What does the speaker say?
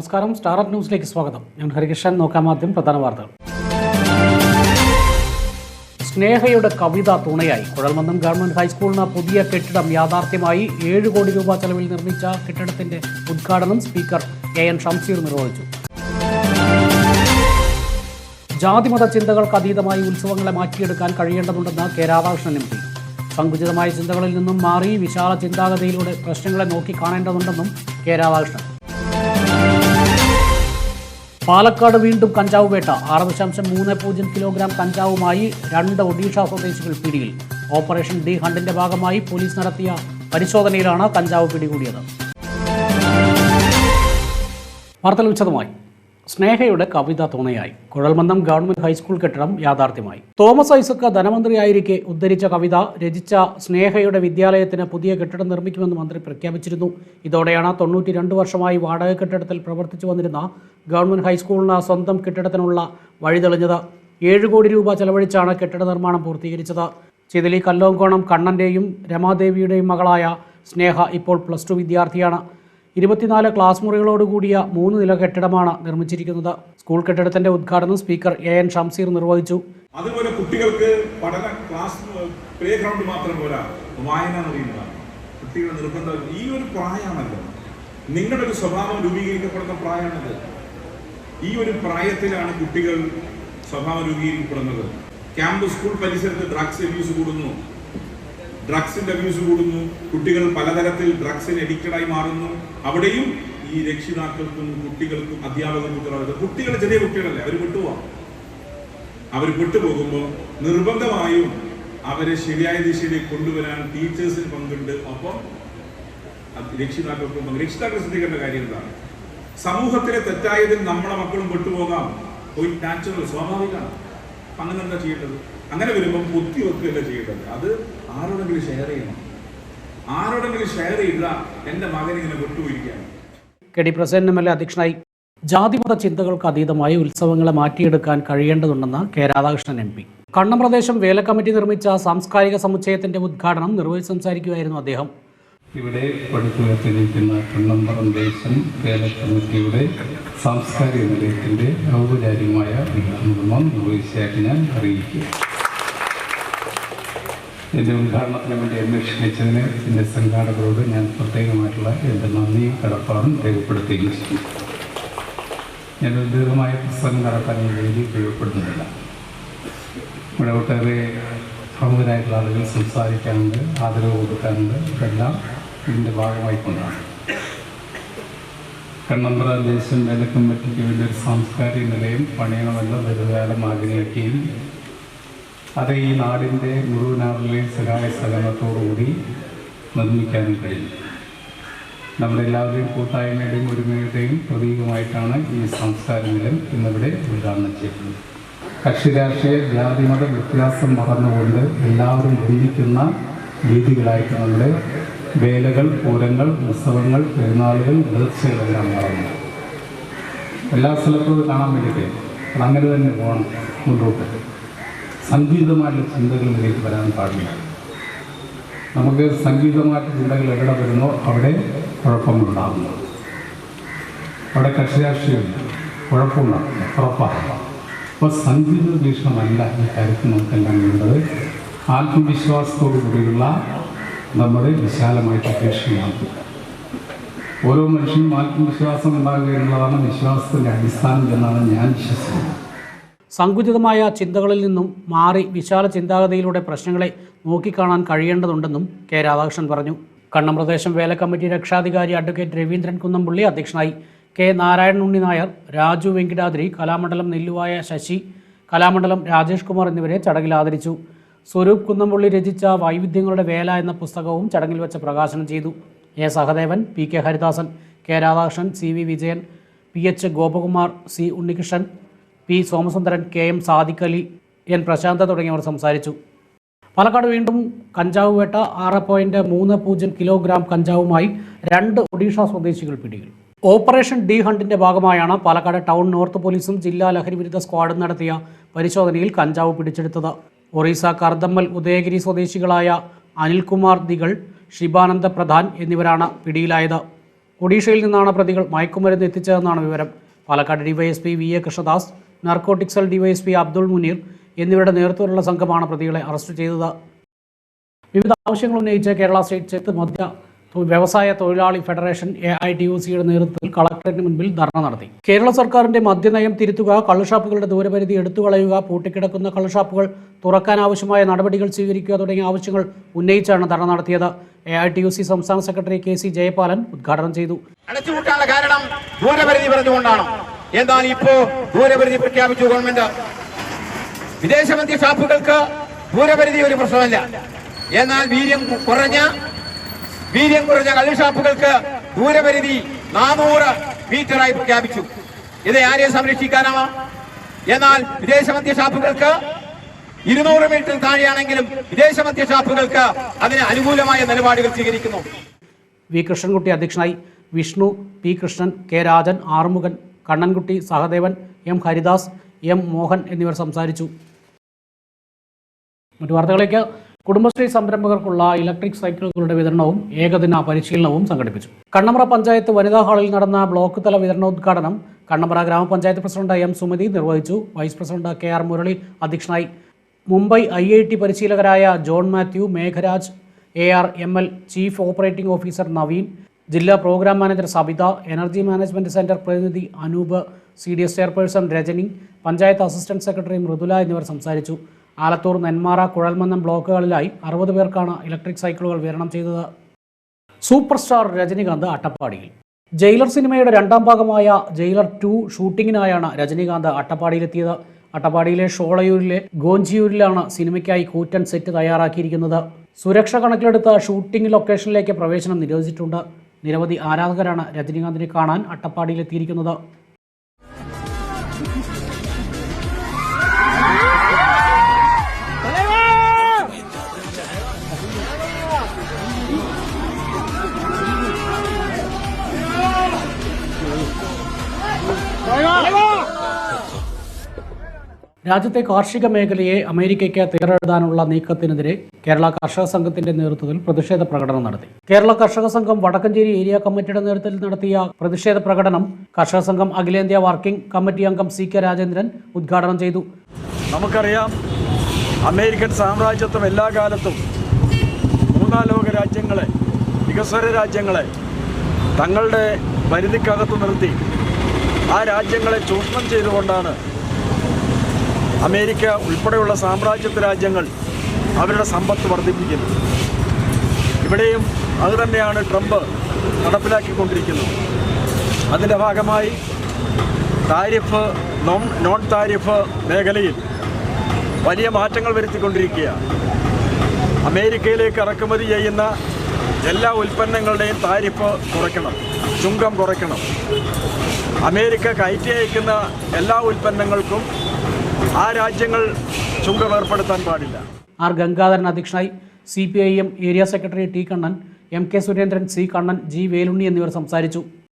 നമസ്കാരം. സ്റ്റാർ ന്യൂസിലേക്ക് സ്വാഗതം. ഞാൻ ഹരികൃഷ്ണൻ. നോക്കാം ആദ്യം പ്രധാന വാർത്തകൾ. സ്നേഹയുടെ കവിത തുണയായി. കുഴൽമന്ദം ഗവൺമെന്റ് ഹൈസ്കൂളിന് പുതിയ കെട്ടിടം യാഥാർത്ഥ്യമായി ഏഴ് കോടി രൂപ ചെലവിൽ നിർമ്മിച്ച കെട്ടിടത്തിന്റെ ഉദ്ഘാടനം സ്പീക്കർ എ എൻ ഷംസീർ നിർവഹിച്ചു. ജാതിമത ചിന്തകൾക്ക് അതീതമായി ഉത്സവങ്ങളെ മാറ്റിയെടുക്കാൻ കഴിയേണ്ടതുണ്ടെന്ന് കെ രാധാകൃഷ്ണൻ എം പി. സങ്കുചിതമായ ചിന്തകളിൽ നിന്നും മാറി വിശാല ചിന്താഗതിയിലൂടെ പ്രശ്നങ്ങളെ നോക്കി കാണേണ്ടതുണ്ടെന്നും കെ രാധാകൃഷ്ണൻ പാലക്കാട് വീണ്ടും കഞ്ചാവ് വേട്ട. ആറ് ദശാംശം മൂന്ന് പൂജ്യം കിലോഗ്രാം കഞ്ചാവുമായി രണ്ട് ഒഡീഷ സ്വദേശികൾ പിടിയിൽ. ഓപ്പറേഷൻ ഡി ഹണ്ടിന്റെ ഭാഗമായി പോലീസ് നടത്തിയ പരിശോധനയിലാണ് കഞ്ചാവ് പിടികൂടിയത്. വാർത്തകൾ വിശദമായി. സ്നേഹയുടെ കവിത തുണയായി. കുഴൽമന്ദം ഗവൺമെന്റ് ഹൈസ്കൂൾ കെട്ടിടം യാഥാർത്ഥ്യമായി. തോമസ് ഐസക്ക് ധനമന്ത്രിയായിരിക്കെ ഉദ്ധരിച്ച കവിത രചിച്ച സ്നേഹയുടെ വിദ്യാലയത്തിന് പുതിയ കെട്ടിടം നിർമ്മിക്കുമെന്ന് മന്ത്രി പ്രഖ്യാപിച്ചിരുന്നു. ഇതോടെയാണ് തൊണ്ണൂറ്റി രണ്ട് വർഷമായി വാടക കെട്ടിടത്തിൽ പ്രവർത്തിച്ചു വന്നിരുന്ന ഗവൺമെന്റ് ഹൈസ്കൂളിന് സ്വന്തം കെട്ടിടത്തിനുള്ള വഴിതെളിഞ്ഞത് ഏഴ് കോടി രൂപ ചെലവഴിച്ചാണ് കെട്ടിട നിർമ്മാണം പൂർത്തീകരിച്ചത്. ചിതലി കല്ലോങ്കോണം കണ്ണന്റെയും രമാദേവിയുടെയും മകളായ സ്നേഹ ഇപ്പോൾ പ്ലസ് ടു വിദ്യാർത്ഥിയാണ്. ഇരുപത്തിനാല് ക്ലാസ് മുറികളോടുകൂടിയ മൂന്ന് നില കെട്ടിടമാണ് നിർമ്മിച്ചിരിക്കുന്നത്. സ്കൂൾ കെട്ടിടത്തിന്റെ ഉദ്ഘാടനം സ്പീക്കർ എ എൻ ഷംസീർ നിർവഹിച്ചു. അതുപോലെ കുട്ടികൾക്ക് പഠന ക്ലാസ് പ്ലേ ഗ്രൗണ്ട് മാത്രം പോരാ. വായന അറിയുന്നതാണ് കുട്ടികൾ നിർബന്ധം ഈ ഒരു പ്രായമാണല്ലോ നിങ്ങളുടെ ഒരു സ്വഭാവം രൂപീകരിക്കപ്പെടുന്ന പ്രായമാണത് ഈ ഒരു പ്രായത്തിലാണ് കുട്ടികൾ സ്വഭാവം രൂപീകരിക്കപ്പെടുന്നത്. ക്യാമ്പ് സ്കൂൾ പരിസരത്ത് ഡ്രഗ്സ് അബ്യൂസ് കൂടുന്നു. ഡ്രഗ്സിന്റെ അബ്യൂസ് കൂടുന്നു. കുട്ടികൾ പലതരത്തിൽ ഡ്രഗ്സിന് അഡിക്റ്റഡായി മാറുന്നു. അവിടെയും ഈ രക്ഷിതാക്കൾക്കും കുട്ടികൾക്കും അധ്യാപകർക്കും ഉത്തരവാദിത്വം കുട്ടികൾ ചെറിയ കുട്ടികളല്ലേ അവർ വിട്ടുപോകാം അവർ വിട്ടുപോകുമ്പോൾ നിർബന്ധമായും അവരെ ശരിയായ ദിശയിലേക്ക് കൊണ്ടുവരാൻ ടീച്ചേഴ്സിന് പങ്കുണ്ട്. അത് രക്ഷിതാക്കൾക്കും രക്ഷിതാക്കൾ ശ്രദ്ധിക്കേണ്ട കാര്യം എന്താണ്? സമൂഹത്തിലെ തെറ്റായതിൽ നമ്മളെ മക്കളും വിട്ടുപോകാം പോയി നാച്ചുറൽ സ്വാഭാവികമാണ്. അങ്ങനെ എന്താ ചെയ്യേണ്ടത്? അങ്ങനെ വരുമ്പോൾ ബുദ്ധി വെക്കുകയല്ല ചെയ്യേണ്ടത്. അത് ആരോടെങ്കിലും ഷെയർ ചെയ്യണം? ആരോടെങ്കിലും ഷെയർ ചെയ്ത എന്റെ മകൻ ഇങ്ങനെ വിട്ടുപോയിരിക്കുകയാണ്. K D Prasannan M L A അധ്യക്ഷനായി ജാതിമത ചിന്തകൾക്ക് അതീതമായി ഉത്സവങ്ങളെ മാറ്റിയെടുക്കാൻ കഴിയേണ്ടതുണ്ടെന്ന് കെ രാധാകൃഷ്ണൻ എം പി. കണ്ണം പ്രദേശം വേല കമ്മിറ്റി നിർമ്മിച്ച സാംസ്കാരിക സമുച്ചയത്തിന്റെ ഉദ്ഘാടനം നിർവഹിച്ച് സംസാരിക്കുകയായിരുന്നു അദ്ദേഹം. ഇവിടെ പടുത്തുയർത്തിരിക്കുന്ന കണ്ണം പ്രദേശം വേല കമ്മിറ്റിയുടെ സാംസ്കാരിക നിലയത്തിന്റെ ഔപചാരികമായ ഉദ്ഘാടനം നിർവഹിച്ചതായിട്ട് ഞാൻ അറിയിക്കുക എന്റെ ഉദ്ഘാടനത്തിന് വേണ്ടി എന്നെ ക്ഷണിച്ചതിന് എന്റെ സംഘാടകരോട് ഞാൻ പ്രത്യേകമായിട്ടുള്ള എന്റെ നന്ദിയും കടപ്പാടും രേഖപ്പെടുത്തുകയും ചെയ്യും ഞാൻ ദീർഘമായ പുസ്തകം നടത്താൻ ഈ വേദി ഉപയോഗപ്പെടുത്തുന്നില്ല. ഇവിടെ ഒട്ടേറെ പ്രമുഖരായിട്ടുള്ള ആളുകൾ സംസാരിക്കാനുണ്ട് ആദരവ് കൊടുക്കാനുണ്ട് ഇതെല്ലാം ഇതിന്റെ ഭാഗമായിക്കൊണ്ടാണ് കണ്ണമ്പ്ര ദേശം വേല കമ്മിറ്റിക്ക് വേണ്ടി ഒരു സാംസ്കാരിക നിലയം പണിയണമെന്ന് ദീർഘകാലം ആഗ്രഹിക്കുകയും അത് ഈ നാടിന്റെ മുഴുവനാറിലെ സഹായ സഹകരണത്തോടുകൂടി നിർമ്മിക്കാനും കഴിയും. നമ്മുടെ എല്ലാവരുടെയും കൂട്ടായ്മയുടെയും ഒരുമയുടെയും പ്രതീകമായിട്ടാണ് ഈ സംസ്കാര നിലം ഇന്നിവിടെ ഉദ്ഘാടനം ചെയ്യുന്നത് കക്ഷി രാഷ്ട്രീയ ജാതിമത വ്യത്യാസം മറന്നുകൊണ്ട് എല്ലാവരും ജീവിക്കുന്ന രീതികളായിട്ട് നമ്മുടെ വേലകൾ പൂരങ്ങൾ ഉത്സവങ്ങൾ പെരുന്നാളുകൾ നേർച്ചകളെല്ലാം മറന്നു. എല്ലാ സ്ഥലത്തും കാണാൻ വേണ്ടിയിട്ട് അങ്ങനെ തന്നെ പോകണം മുന്നോട്ട്. സംഗീതമായിട്ടുള്ള ചിന്തകളിലേക്ക് വരാൻ പാടില്ല. നമുക്ക് സംഗീതമായിട്ട് ചിന്തകൾ എവിടെ വരുന്നോ അവിടെ കുഴപ്പമുണ്ടാകുന്നു. അവിടെ കക്ഷിരാഷ്ട്രീയമില്ല. കുഴപ്പമുണ്ടാകുന്നു ഉറപ്പാണ്. അപ്പോൾ സംഗീത വീക്ഷണമല്ല ഈ കാര്യത്തിൽ നമുക്കെല്ലാം വേണ്ടത്? ആത്മവിശ്വാസത്തോടു കൂടിയുള്ള നമ്മുടെ വിശാലമായിട്ട് അപേക്ഷയാണ് ഓരോ മനുഷ്യനും ആത്മവിശ്വാസം ഉണ്ടാകുക എന്നുള്ളതാണ് വിശ്വാസത്തിന്റെ അടിസ്ഥാനം എന്നാണ് ഞാൻ വിശ്വസിക്കുന്നത്. സങ്കുചിതമായ ചിന്തകളിൽ നിന്നും മാറി വിശാല ചിന്താഗതിയിലൂടെ പ്രശ്നങ്ങളെ നോക്കിക്കാണാൻ കഴിയേണ്ടതുണ്ടെന്നും കെ രാധാകൃഷ്ണൻ പറഞ്ഞു. കണ്ണം പ്രദേശം വേല കമ്മിറ്റി രക്ഷാധികാരി അഡ്വക്കേറ്റ് രവീന്ദ്രൻ കുന്നംപുള്ളി അധ്യക്ഷനായി കെ നാരായണൻ ഉണ്ണി നായർ രാജു വെങ്കിടാദ്രി കലാമണ്ഡലം നെല്ലുവായ ശശി കലാമണ്ഡലം രാജേഷ് കുമാർ എന്നിവരെ ചടങ്ങിൽ ആദരിച്ചു. സ്വരൂപ് കുന്നംപുള്ളി രചിച്ച വൈവിധ്യങ്ങളുടെ വേല എന്ന പുസ്തകവും ചടങ്ങിൽ വെച്ച് പ്രകാശനം ചെയ്തു. A Sahadevan P K Haridasan K Radhakrishnan C V Vijayan P H Gopakumar C Unnikrishnan P Somasundaran K M Sadiq N Prasanth തുടങ്ങിയവർ സംസാരിച്ചു. പാലക്കാട് വീണ്ടും കഞ്ചാവ് വേട്ട ആറ് പോയിന്റ് മൂന്ന് പൂജ്യം കിലോഗ്രാം കഞ്ചാവുമായി രണ്ട് ഒഡീഷ സ്വദേശികൾ പിടിയിൽ. ഓപ്പറേഷൻ ഡി ഹണ്ടിന്റെ ഭാഗമായാണ് പാലക്കാട് ടൗൺ നോർത്ത് പോലീസും ജില്ലാ ലഹരി വിരുദ്ധ സ്ക്വാഡും നടത്തിയ പരിശോധനയിൽ കഞ്ചാവ് പിടിച്ചെടുത്തത്. ഒറീസ കർദമ്മൽ ഉദയഗിരി സ്വദേശികളായ അനിൽകുമാർ ദികൾ ശിവാനന്ദ പ്രധാൻ എന്നിവരാണ് പിടിയിലായത്. ഒഡീഷയിൽ നിന്നാണ് പ്രതികൾ മയക്കുമരുന്ന് എത്തിച്ചതെന്നാണ് വിവരം. Palakkad DYSP V A Krishnadas narcotic cell DYSP Abdul Muneer എന്നിവരുടെ നേതൃത്വത്തിലുള്ള സംഘമാണ് പ്രതികളെ അറസ്റ്റ് ചെയ്തത്. വിവിധ ആവശ്യങ്ങൾ ഉന്നയിച്ച് കേരള സ്റ്റേറ്റ് ചെത്ത് മധ്യ വ്യവസായ തൊഴിലാളി federation A I T U സിയുടെ നേതൃത്വത്തിൽ കളക്ടറേറ്റിന് മുൻപിൽ ധർണ നടത്തി. കേരള സർക്കാരിന്റെ മദ്യനയം തിരുത്തുക കള്ളുഷാപ്പുകളുടെ ദൂരപരിധി എടുത്തുകളയുക പൂട്ടിക്കിടക്കുന്ന കള്ളുഷാപ്പുകൾ തുറക്കാനാവശ്യമായ നടപടികൾ സ്വീകരിക്കുക തുടങ്ങിയ ആവശ്യങ്ങൾ ഉന്നയിച്ചാണ് ധർണ നടത്തിയത്. A I T U C സംസ്ഥാന സെക്രട്ടറി കെ സി ജയപാലൻ ഉദ്ഘാടനം ചെയ്തു. അടച്ചുപൂട്ടാനുള്ള കാരണം ദൂരപരിധി പറഞ്ഞുകൊണ്ടാണ്. എന്നാൽ ഇപ്പോ ദൂരപരിധി പ്രഖ്യാപിച്ചു ഗവൺമെന്റ്? വിദേശമന്ത്രി ഷാപ്പുകൾക്ക് ദൂരപരിധി ഒരു പ്രശ്നമല്ല. എന്നാൽ വീര്യം കുറഞ്ഞ വീര്യം കുറഞ്ഞ കള്ളി ഷാപ്പുകൾക്ക് ദൂരപരിധി നാനൂറ് മീറ്ററായി പ്രഖ്യാപിച്ചു. ഇത് ആരെ സംരക്ഷിക്കാനാവാ? എന്നാൽ വിദേശമന്ത്രി ഷാപ്പുകൾക്ക് ഇരുന്നൂറ് മീറ്റർ താഴെയാണെങ്കിലും വിദേശമന്ത്രി ഷാപ്പുകൾക്ക് അതിന് അനുകൂലമായ നിലപാടുകൾ സ്വീകരിക്കുന്നു. വി കൃഷ്ണൻകുട്ടി അധ്യക്ഷനായി Vishnu P Krishnan K Rajan Arumukhan Kannankutty Sahadevan M Haridas M Mohan എന്നിവർ സംസാരിച്ചു. മറ്റു വാർത്തകളിലേക്ക്. കുടുംബശ്രീ സംരംഭകർക്കുള്ള ഇലക്ട്രിക് സൈക്കിളുകളുടെ വിതരണവും ഏകദിന പരിശീലനവും സംഘടിപ്പിച്ചു. കണ്ണമ്പ്ര പഞ്ചായത്ത് വനിതാ ഹാളിൽ നടന്ന ബ്ലോക്ക് തല വിതരണോദ്ഘാടനം കണ്ണമ്പ്ര ഗ്രാമപഞ്ചായത്ത് പ്രസിഡന്റ് എം സുമതി നിർവഹിച്ചു. Vice president K R Murali അധ്യക്ഷനായി. Mumbai I I T പരിശീലകരായ John Mathew Megharaj A R M L chief operating officer Naveen ജില്ലാ programme manager Sabitha energy management centre പ്രതിനിധി Anoop C D S chairperson Rajani panchayat assistant secretary Mridula എന്നിവർ സംസാരിച്ചു. ആലത്തൂർ നെന്മാറ കുഴൽമന്നം ബ്ലോക്കുകളിലായി അറുപത് പേർക്കാണ് electric സൈക്കിളുകൾ വിതരണം ചെയ്തത്. Super star Rajinikanth അട്ടപ്പാടിയിൽ. ജയിലർ സിനിമയുടെ രണ്ടാം ഭാഗമായ ജയിലർ ടു ഷൂട്ടിങ്ങിനായാണ് രജനീകാന്ത് അട്ടപ്പാടിയിലെത്തിയത്. അട്ടപ്പാടിയിലെ ഷോളയൂരിലെ ഗോഞ്ചിയൂരിലാണ് സിനിമയ്ക്കായി കൂറ്റൻ സെറ്റ് തയ്യാറാക്കിയിരിക്കുന്നത്. സുരക്ഷ കണക്കിലെടുത്ത് ഷൂട്ടിംഗ് ലൊക്കേഷനിലേക്ക് പ്രവേശനം നിരോധിച്ചിട്ടുണ്ട്. നിരവധി ആരാധകരാണ് രജനീകാന്തിനെ കാണാൻ അട്ടപ്പാടിയിലെത്തിയിരിക്കുന്നത്. രാജ്യത്തെ കാർഷിക മേഖലയെ അമേരിക്കയ്ക്ക് തീരെഴുതാനുള്ള നീക്കത്തിനെതിരെ കേരള കർഷക സംഘത്തിന്റെ നേതൃത്വത്തിൽ പ്രതിഷേധ പ്രകടനം നടത്തി. കേരള കർഷക സംഘം വടക്കഞ്ചേരി ഏരിയ കമ്മിറ്റിയുടെ നേതൃത്വത്തിൽ നടത്തിയ പ്രതിഷേധ പ്രകടനം കർഷക സംഘം അഖിലേന്ത്യാ വർക്കിംഗ് കമ്മിറ്റി അംഗം സി കെ രാജേന്ദ്രൻ ഉദ്ഘാടനം ചെയ്തു. നമുക്കറിയാം അമേരിക്കൻ സാമ്രാജ്യത്വം എല്ലാ കാലത്തും മൂന്നാം ലോക രാജ്യങ്ങളെ വികസ്വര രാജ്യങ്ങളെ തങ്ങളുടെ പരിധിക്കകത്ത് നിർത്തി ആ രാജ്യങ്ങളെ ചൂഷണം ചെയ്തുകൊണ്ടാണ് അമേരിക്ക ഉൾപ്പെടെയുള്ള സാമ്രാജ്യത്വ രാജ്യങ്ങൾ അവരുടെ സമ്പത്ത് വർദ്ധിപ്പിക്കുന്നു. ഇവിടെയും അത് തന്നെയാണ് ട്രംപ് നടപ്പിലാക്കിക്കൊണ്ടിരിക്കുന്നത്. അതിന്റെ ഭാഗമായി താരിഫ് നോൺ നോൺ താരിഫ് മേഖലയിൽ വലിയ മാറ്റങ്ങൾ വരുത്തിക്കൊണ്ടിരിക്കുകയാണ്. അമേരിക്കയിലേക്ക് ഇറക്കുമതി ചെയ്യുന്ന എല്ലാ ഉൽപ്പന്നങ്ങളുടെയും താരിഫ് കുറയ്ക്കണം ചുങ്കം കുറയ്ക്കണം. അമേരിക്ക കയറ്റി അയക്കുന്ന എല്ലാ ഉൽപ്പന്നങ്ങൾക്കും ആ രാജ്യങ്ങൾ ചുങ്കം ഏർപ്പെടുത്താൻ പാടില്ല. ആർ ഗംഗാധരൻ അധ്യക്ഷനായി C P I M area secretary T Kannan M K Surendran C Kannan G Velunni എന്നിവർ സംസാരിച്ചു.